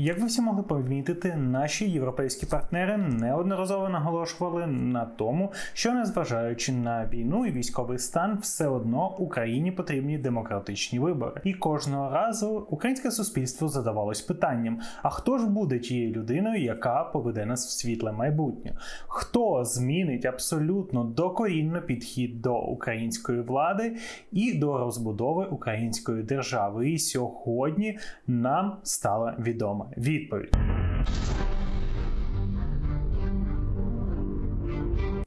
Як ви всі могли помітити, наші європейські партнери неодноразово наголошували на тому, що незважаючи на війну і військовий стан, все одно Україні потрібні демократичні вибори. І кожного разу українське суспільство задавалось питанням: а хто ж буде тією людиною, яка поведе нас в світле майбутнє? Хто змінить абсолютно докорінно підхід до української влади і до розбудови української держави? І сьогодні нам стала відома відповідь.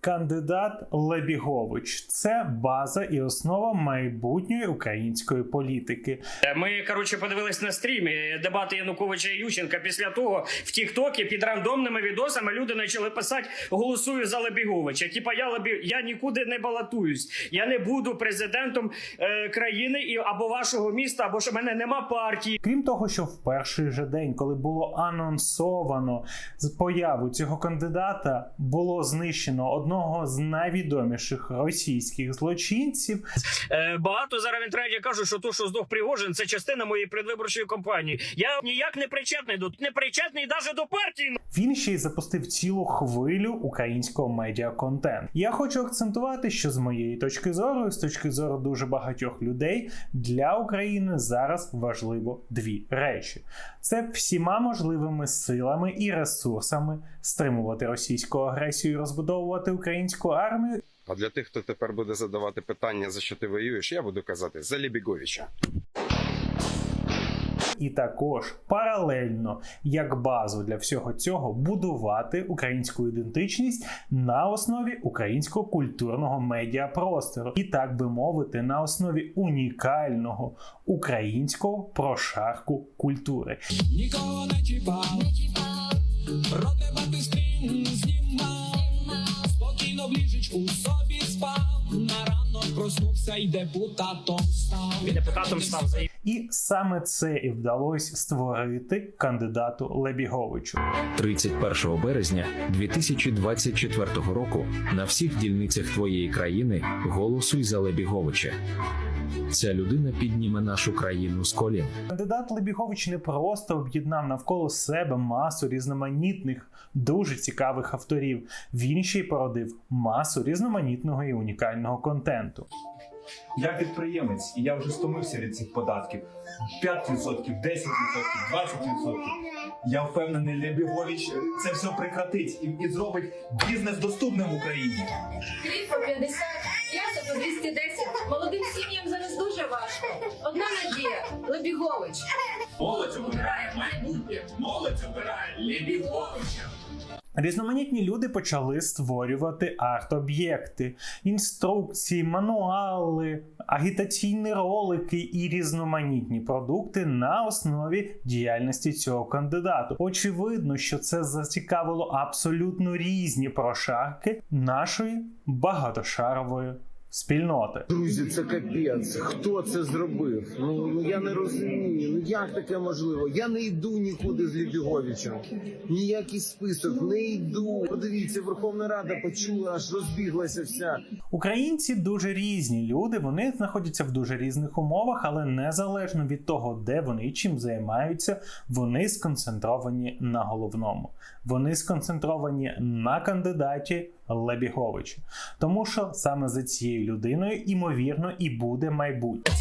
Кандидат Лебігович це база і основа майбутньої української політики. Ми коротше подивились на стрімі дебати Януковича і Ющенка. Після того в Тіктокі під рандомними відосами люди почали писати голосую за Лебіговича. Типа я Лебі... я нікуди не балотуюсь. Я не буду президентом е, країни і або вашого міста, або що в мене нема партії. Крім того, що в перший же день, коли було анонсовано з появу цього кандидата, було знищено одного з найвідоміших російських злочинців. Е, багато зараз в інтернеті кажуть, що то, що здох Пригожин, це частина моєї предвиборчої кампанії. Я ніяк не причетний до не причетний навіть до партії. Він ще й запустив цілу хвилю українського медіаконтенту. Я хочу акцентувати, що з моєї точки зору, з точки зору дуже багатьох людей, для України зараз важливо дві речі: це всіма можливими силами і ресурсами стримувати російську агресію і розбудовувати українську армію. А для тих, хто тепер буде задавати питання, за що ти воюєш, я буду казати за Лібіговича. І також паралельно як базу для всього цього будувати українську ідентичність на основі українського культурного медіапростору, і так би мовити, на основі унікального українського прошарку культури. Нікого не чіпав, проти батистрін ouvir, gente, sobe. Проснувся і депутатом став. І депутатом став за І саме це і вдалося створити кандидату Лебіговичу. 31 березня 2024 року на всіх дільницях твоєї країни голосуй за Лебіговича. Ця людина підніме нашу країну з колін. Кандидат Лебігович не просто об'єднав навколо себе масу різноманітних, дуже цікавих авторів. Він ще й породив масу різноманітного і унікального контенту. Я підприємець, і я вже стомився від цих податків. 5%, 10%, 20%. Я впевнений, Лебігович це все прекратить і, і зробить бізнес доступним в Україні. Хліб по 50, м'ясо по 210. Молодим сім'ям зараз дуже важко. Одна надія Лебігович. Молодь обирає майбутнє, молодь обирає Лебіговича. Різноманітні люди почали створювати арт-об'єкти, інструкції, мануали, агітаційні ролики і різноманітні продукти на основі діяльності цього кандидату. Очевидно, що це зацікавило абсолютно різні прошарки нашої багатошарової спільноти. Друзі, це капець. Хто це зробив? Ну, ну я не розумію. Ну як таке можливо? Я не йду нікуди з Лібіговичем. Ніякий список, не йду. Подивіться, Верховна Рада почула, аж розбіглася вся. Українці дуже різні люди, вони знаходяться в дуже різних умовах, але незалежно від того, де вони і чим займаються, вони сконцентровані на головному. Вони сконцентровані на кандидаті Лебіговича. Тому що саме за цією людиною, імовірно, і буде майбутнє.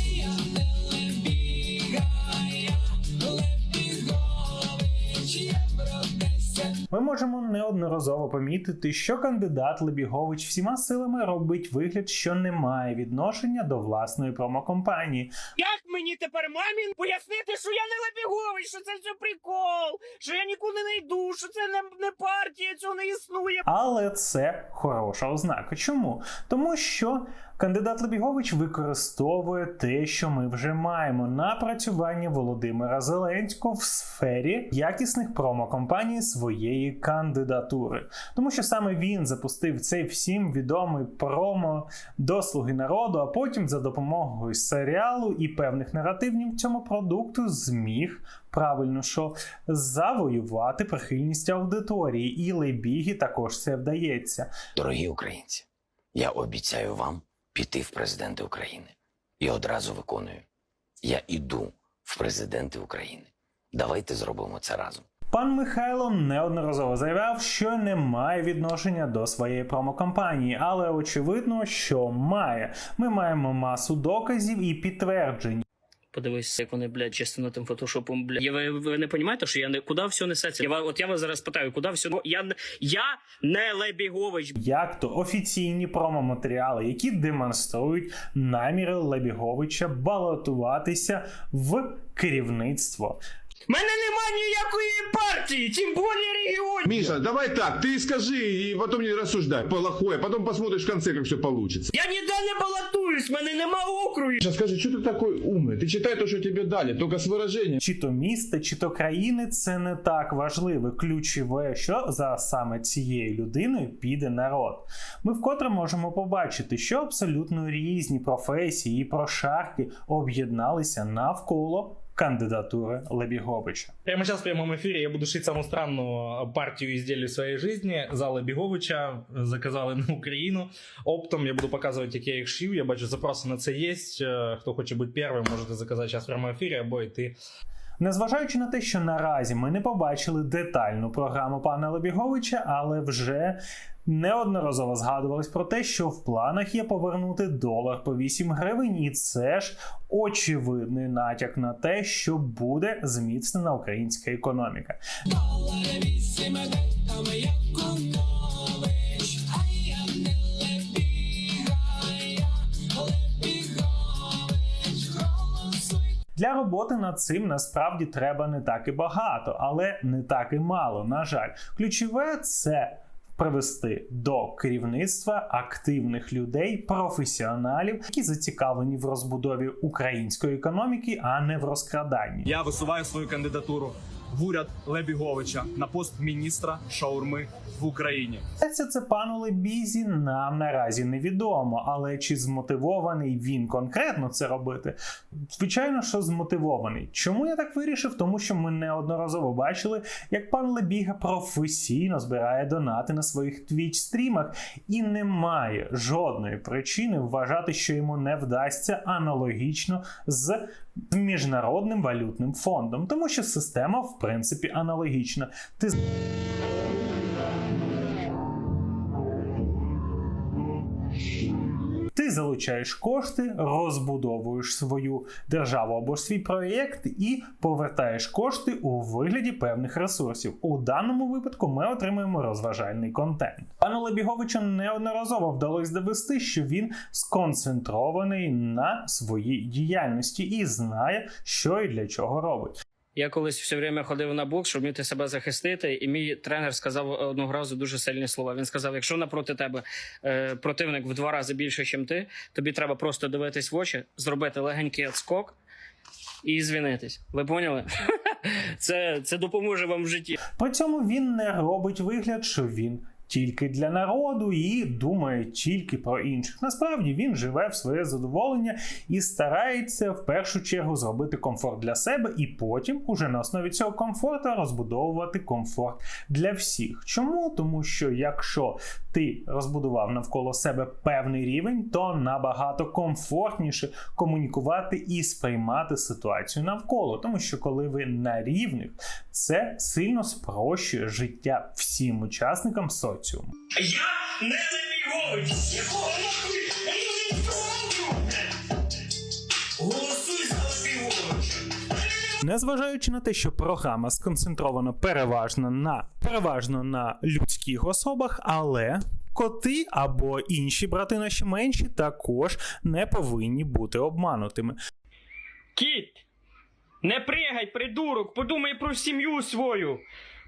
Ми можемо неодноразово помітити, що кандидат Лебігович всіма силами робить вигляд, що не має відношення до власної промокомпанії. Як мені тепер мамі пояснити, що я не лебіговий, що це все прикол, що я нікуди не йду, що це не, не партія, цього не існує. Але це хороша ознака. Чому? Тому що кандидат Лебігович використовує те, що ми вже маємо напрацювання Володимира Зеленського в сфері якісних промокомпаній своєї кандидатури. Тому що саме він запустив цей всім відомий промо до Слуги народу, а потім за допомогою серіалу і певних наративів цьому продукту зміг правильно що завоювати прихильність аудиторії, і Лебігі також це вдається. Дорогі українці, я обіцяю вам піти в президенти України. І одразу виконую. Я іду в президенти України. Давайте зробимо це разом. Пан Михайло неодноразово заявляв, що не має відношення до своєї промокампанії, але очевидно, що має. Ми маємо масу доказів і підтверджень. Подивись, як вони, блядь, чисто тим фотошопом, блядь. Я, ви, ви не розумієте, що я не куди все несеться? Я, от я вас зараз питаю, куди все. Ну, Я, я не Лебігович. Як то офіційні промоматеріали, які демонструють наміри Лебіговича балотуватися в керівництво. У мене нема ніякої партії, тим більше регіонів. Миша, давай так, ты скажи и потом не рассуждай. Плохое, потом посмотришь в конце, как все получится. Я ніде не балотуюсь, в мене нема округів. Миша, скажи, что ты такой умный? Ты читай то, что тебе дали, только с выражением. Чи то міста, чи то країни це не так важливо. Ключове, що за саме цією людиною піде народ. Ми вкотре можемо побачити, що абсолютно різні професії і прошарки об'єдналися навколо кандидатури Лебіговича. Прямо сейчас в прямом эфире я буду шить самую странную партию изделий в своей жизни. За Біговича заказали на Україну. Оптом я буду показувати, як я їх шью. Я бачу, запроси на це є. Хто хоче бути першим, можете заказати зараз в прямому ефірі або йти Незважаючи на те, що наразі ми не побачили детальну програму пана Лебіговича, але вже неодноразово згадувалось про те, що в планах є повернути долар по 8 гривень, і це ж очевидний натяк на те, що буде зміцнена українська економіка. Долари вісім там Для роботи над цим насправді треба не так і багато, але не так і мало. На жаль, ключове це. Привести до керівництва активних людей, професіоналів, які зацікавлені в розбудові української економіки, а не в розкраданні. Я висуваю свою кандидатуру в уряд Лебіговича на пост міністра шаурми в Україні. Це це пану Лебізі нам наразі невідомо, але чи змотивований він конкретно це робити? Звичайно, що змотивований. Чому я так вирішив? Тому що ми неодноразово бачили, як пан Лебіга професійно збирає донати на своїх твіч стрімах, і немає жодної причини вважати, що йому не вдасться аналогічно з міжнародним валютним фондом, тому що система в принципі аналогічна. Ти Залучаєш кошти, розбудовуєш свою державу або свій проєкт і повертаєш кошти у вигляді певних ресурсів. У даному випадку ми отримуємо розважальний контент. Пану Лебіговичу неодноразово вдалося довести, що він сконцентрований на своїй діяльності і знає, що і для чого робить. Я колись все время ходив на бокс, щоб вміти себе захистити, і мій тренер сказав одного разу дуже сильні слова. Він сказав: якщо напроти тебе е, противник в два рази більше, ніж ти, тобі треба просто дивитись в очі, зробити легенький отскок і звінитись. Ви поняли? Це, це допоможе вам в житті. При цьому він не робить вигляд, що він тільки для народу і думає тільки про інших. Насправді він живе в своє задоволення і старається в першу чергу зробити комфорт для себе, і потім, уже на основі цього комфорту, розбудовувати комфорт для всіх. Чому? Тому що якщо ти розбудував навколо себе певний рівень, то набагато комфортніше комунікувати і сприймати ситуацію навколо. Тому що коли ви на рівних, це сильно спрощує життя всім учасникам соціуму. Я не Лебігович! Якого нахуй? Голосуй за Лебіговича! Незважаючи на те, що програма сконцентрована переважно на переважно на людських особах, але коти або інші брати наші менші також не повинні бути обманутими. Кіт! Не пригай, придурок! Подумай про сім'ю свою!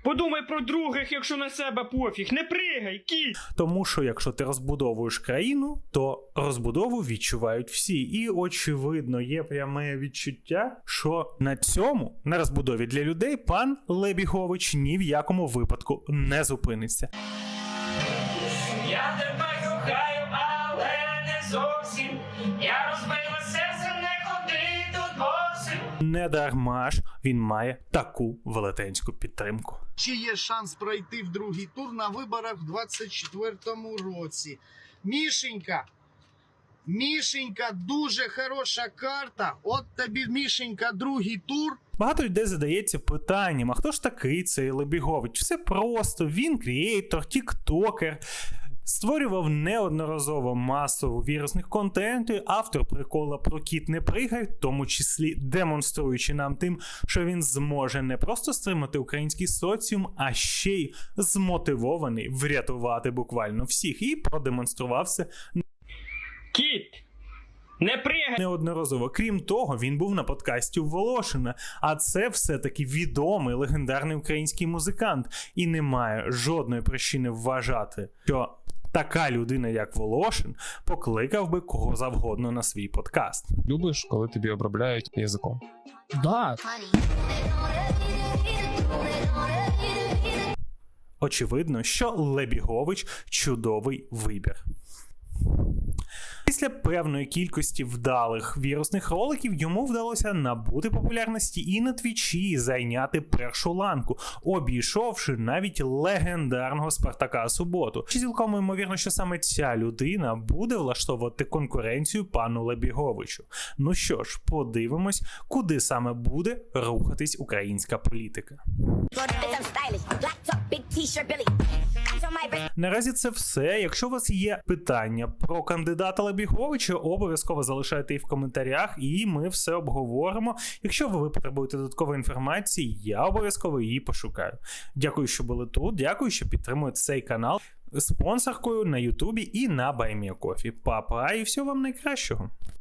Подумай про других, якщо на себе пофіг! Не пригай, кіт! Тому що якщо ти розбудовуєш країну, то розбудову відчувають всі. І очевидно, є пряме відчуття, що на цьому, на розбудові для людей, пан Лебігович ні в якому випадку не зупиниться. Я тебе кохаю, але не зовсім. Я Не дарма ж він має таку велетенську підтримку. Чи є шанс пройти в другий тур на виборах в 24-му році? Мішенька, Мішенька, дуже хороша карта. От тобі, Мішенька, другий тур. Багато людей задається питанням: а хто ж такий цей Лебігович? Все просто, він кріейтор, тіктокер. Створював неодноразово масу вірусних контентів, автор прикола про кіт не пригай, в тому числі демонструючи нам тим, що він зможе не просто стримати український соціум, а ще й змотивований врятувати буквально всіх, і продемонстрував це Кіт! Не пригай! неодноразово. Крім того, він був на подкасті Волошина, а це все-таки відомий легендарний український музикант, і немає жодної причини вважати, що така людина, як Волошин, покликав би кого завгодно на свій подкаст. Любиш, коли тобі обробляють язиком? Да, Очевидно, що Лебігович чудовий вибір. Після певної кількості вдалих вірусних роликів йому вдалося набути популярності і на твічі зайняти першу ланку, обійшовши навіть легендарного Спартака Суботу. Чи цілком ймовірно, що саме ця людина буде влаштовувати конкуренцію пану Лебіговичу. Ну що ж, подивимось, куди саме буде рухатись українська політика. Наразі це все. Якщо у вас є питання про кандидата Лебіговича, обов'язково залишайте їх в коментарях, і ми все обговоримо. Якщо ви потребуєте додаткової інформації, я обов'язково її пошукаю. Дякую, що були тут. Дякую, що підтримуєте цей канал спонсоркою на Ютубі і на BuyMeACoffee. Папа, і всього вам найкращого.